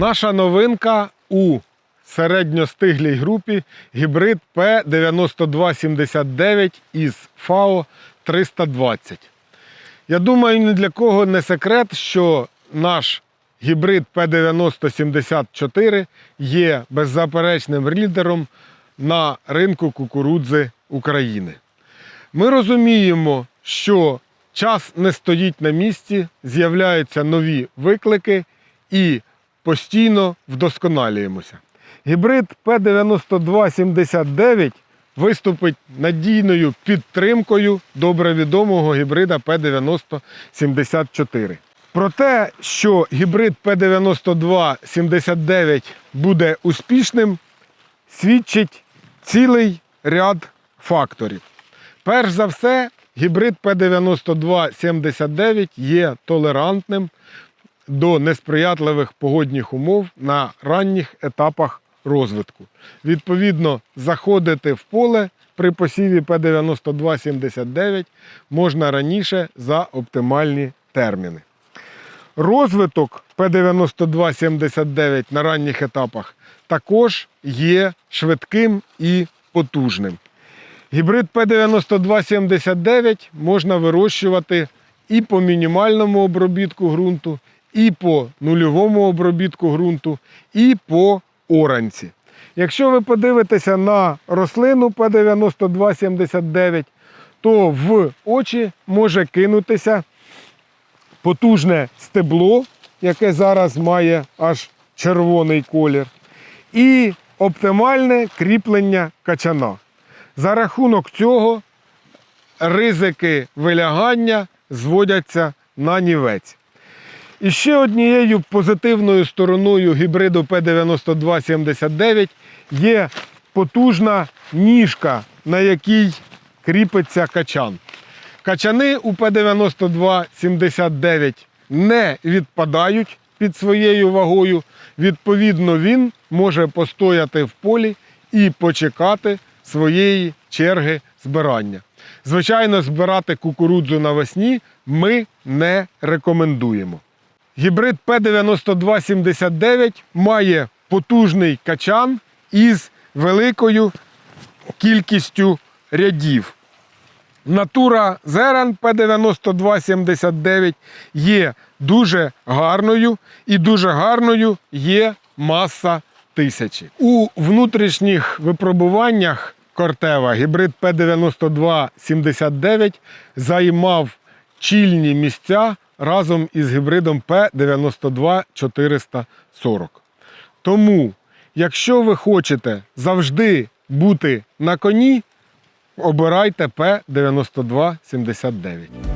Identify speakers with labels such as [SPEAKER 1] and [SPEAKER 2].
[SPEAKER 1] Наша новинка у середньостиглій групі гібрид P9279 із FAO 320. Я думаю, ні для кого не секрет, що наш гібрид P9074 є беззаперечним лідером на ринку кукурудзи України. Ми розуміємо, що час не стоїть на місці, з'являються нові виклики і постійно вдосконалюємося. Гібрид P9279 виступить надійною підтримкою добре відомого гібрида P9074. Про те, що гібрид P9279 буде успішним, свідчить цілий ряд факторів. Перш за все, гібрид P9279 є толерантним до несприятливих погодних умов на ранніх етапах розвитку. Відповідно, заходити в поле при посіві P9279 можна раніше за оптимальні терміни. Розвиток P9279 на ранніх етапах також є швидким і потужним. Гібрид P9279 можна вирощувати і по мінімальному обробітку ґрунту, і по нульовому обробітку ґрунту, і по оранці. Якщо ви подивитеся на рослину P9279, то в очі може кинутися потужне стебло, яке зараз має аж червоний колір, і оптимальне кріплення качана. За рахунок цього ризики вилягання зводяться на нівець. І ще однією позитивною стороною гібриду P9279 є потужна ніжка, на якій кріпиться качан. Качани у P9279 не відпадають під своєю вагою. Відповідно, він може постояти в полі і почекати своєї черги збирання. Звичайно, збирати кукурудзу навесні ми не рекомендуємо. Гібрид P9279 має потужний качан із великою кількістю рядів. Натура зерен P9279 є дуже гарною і дуже гарною є маса тисячі. У внутрішніх випробуваннях Кортева гібрид P9279 займав чільні місця разом із гібридом P92440. Тому, якщо ви хочете завжди бути на коні, обирайте P9279.